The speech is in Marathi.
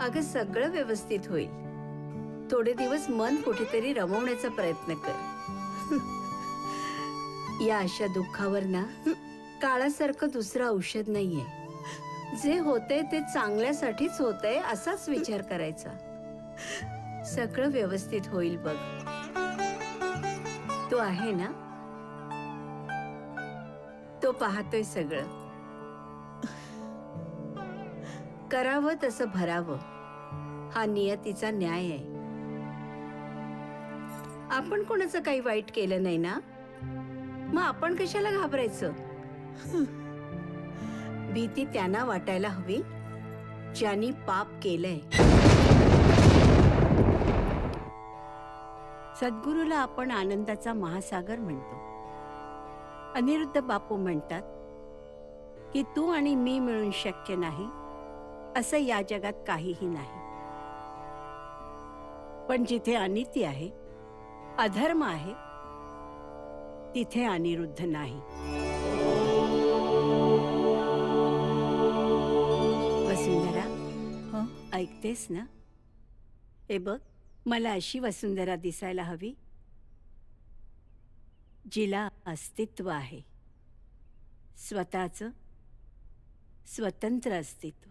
अगं सगळं व्यवस्थित होईल. थोडे दिवस मन कुठेतरी रमवण्याचा प्रयत्न कर. या अशा दुःखावर ना काळासारखं दुसरं औषध नाहीये. जे होतंय ते चांगल्यासाठीच होतंय असाच विचार करायचा. सगळं व्यवस्थित होईल बघ. तो आहे ना? तो पाहतोय सगळं. करावं तसं भरावं. हा नियतीचा न्याय आहे. आपण कोणाचं काही वाईट केलं नाही ना? मग आपण कशाला घाबरायचं? भीती त्यांना वाटायला हवी ज्यांनी पाप केलंय. सद्गुरूला आपण आनंदाचा महासागर म्हणतो. अनिरुद्ध बापू म्हणतात की तू आणि मी मिळून शक्य नाही असं या जगात काहीही नाही. पण जिथे अनिती आहे अधर्म आहे तिथे अनिरुद्ध नाही. वसुंधरा हं? ऐकतेस ना? हे बघ मला अशी वसुंधरा दिसायला हवी जिला अस्तित्व आहे. स्वतःचं स्वतंत्र अस्तित्व.